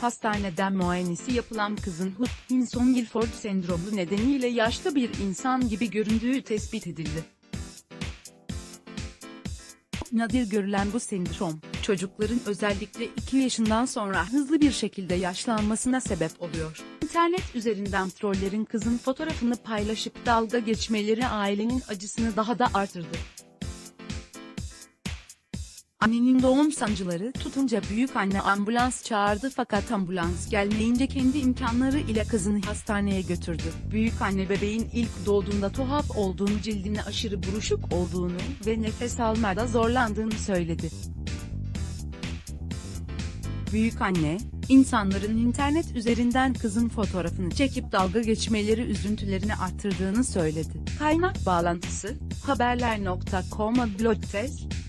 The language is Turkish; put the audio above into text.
Hastaneden muayenesi yapılan kızın Hutchinson-Gilford sendromu nedeniyle yaşlı bir insan gibi göründüğü tespit edildi. Nadir görülen bu sendrom, çocukların özellikle 2 yaşından sonra hızlı bir şekilde yaşlanmasına sebep oluyor. İnternet üzerinden trollerin kızın fotoğrafını paylaşıp dalga geçmeleri ailenin acısını daha da artırdı. Annenin doğum sancıları tutunca büyük anne ambulans çağırdı fakat ambulans gelmeyince kendi imkanları ile kızını hastaneye götürdü. Büyük anne bebeğin ilk doğduğunda tuhaf olduğunu cildine aşırı buruşuk olduğunu ve nefes almada zorlandığını söyledi. Büyük anne, insanların internet üzerinden kızın fotoğrafını çekip dalga geçmeleri üzüntülerini arttırdığını söyledi. Kaynak bağlantısı, haberler.com'a blog test,